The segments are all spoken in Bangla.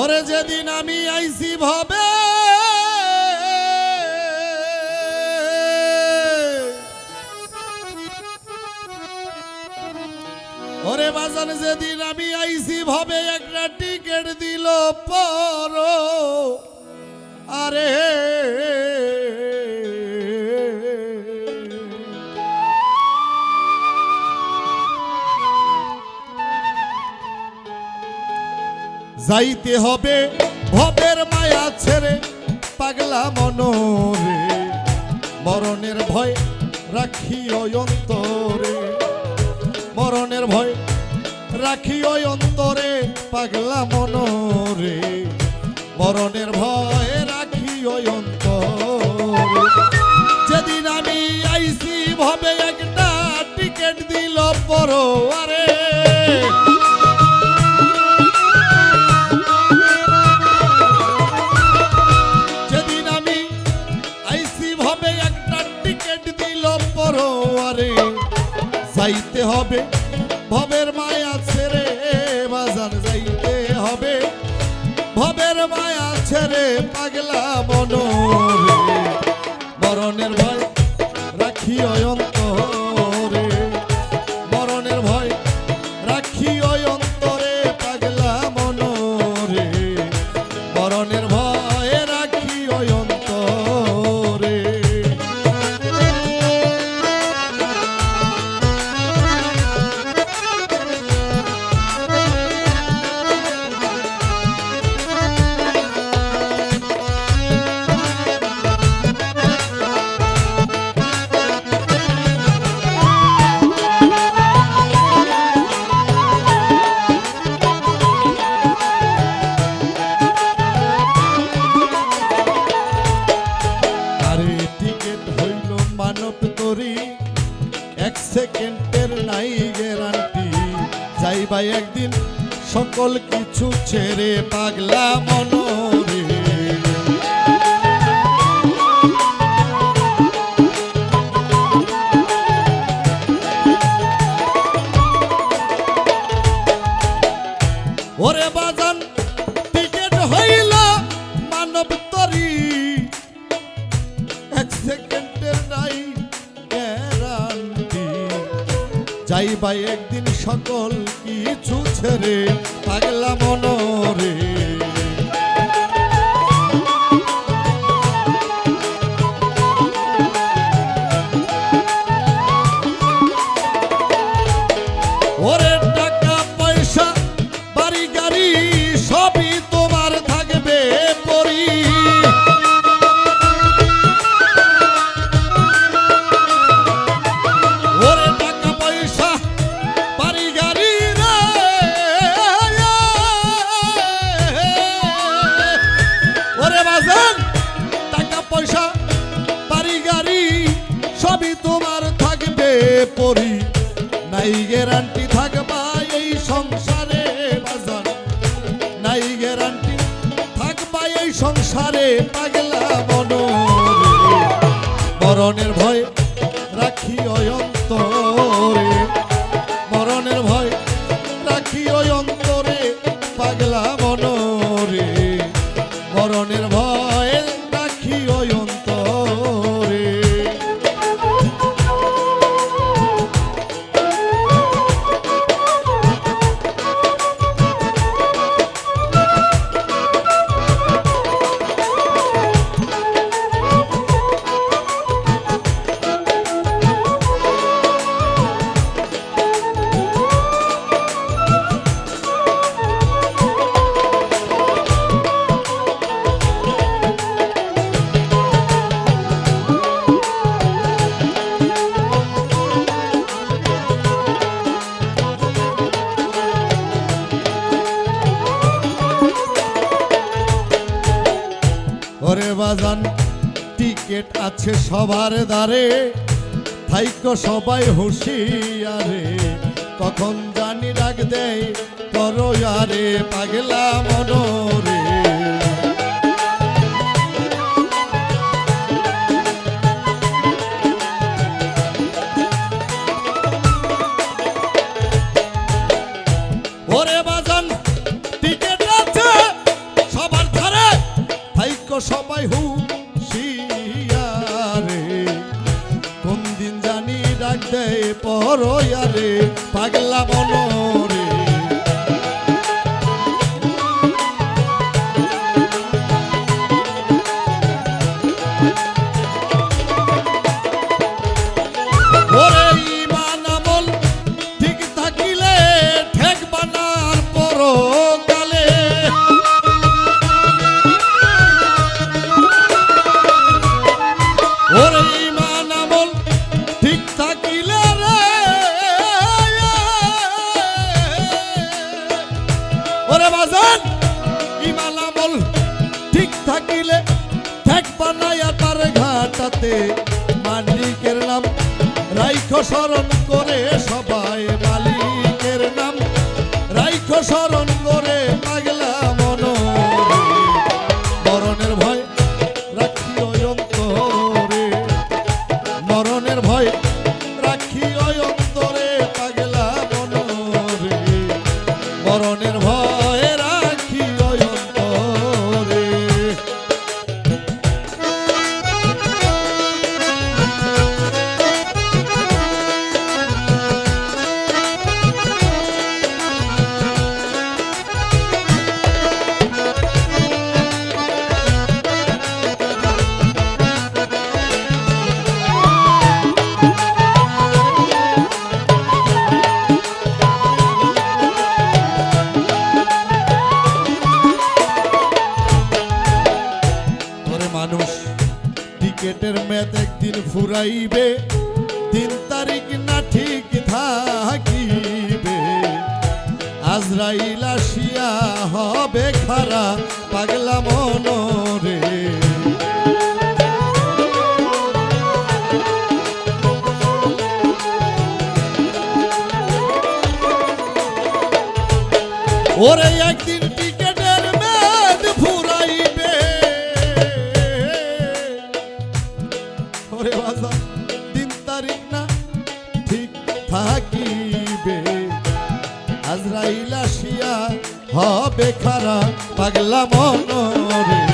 ওরে যেদিন আমি আইসি ভাবে। ওরে বাজার যেদিন আমি আইসি ভাবে, একটা টিকিট দিল পর। আরে যাইতে হবে, ভবের মায়া ছেড়ে পাগলা মনরে। মরণের ভয় রাখি অন্তরে, মরণের ভয় রাখি অন্তরে পাগলা মনরে। মরণের ভয় রাখি অন্তরে। যেদিন আমি আইসি ভবে একটা টিকিট দিল পরো হবে? ভবের মায়া ছেড়ে বাজার যাইতে হবে। ভবের মায়া ছেড়ে পাগলা মনোরে মরণের কিছু রে পাগলা যাইবা একদিন সকল কিছু ছেড়ে পাগলা মনরে। সবই তোমার থাকবে পরি। নাই গ্যারান্টি থাকবা এই সংসারে বাজার। নাই গ্যারান্টি থাকবা এই সংসারে পাগলা মনরে মরণের আছে সবার দ্বারে। থাইকো সবাই হুঁশিয়ারে, কখন জানি ডাক দেয় করো আরে পাগলা মনরে। টিকিট আছে ধরো পাগলা বলো। ওরে বাজান ইমান বল ঠিক থাকিলে ঠেক না তার ঘাটাতে। মালিকের নাম রাইখ স্মরণ করে সবাই, মালিকের নাম রাইখ স্মরণ ফুরাইবে, তিন তারিখ না ঠিক থাকিবে। আজরাইল আসিয়া হবে খারা পাগলা মন রে ওরে একদিন রাইলা শিয়া হবে খারাপ পাগলা মনরে।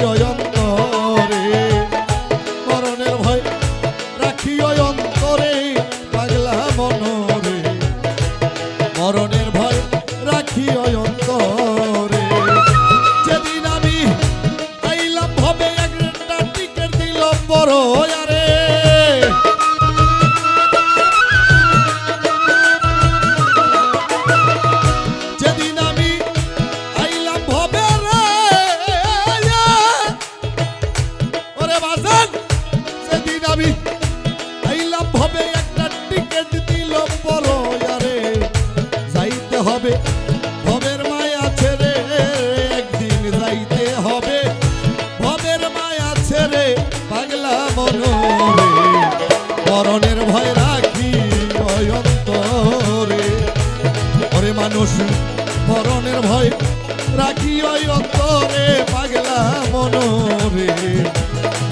yo, yo.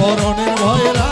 মরণের ভয়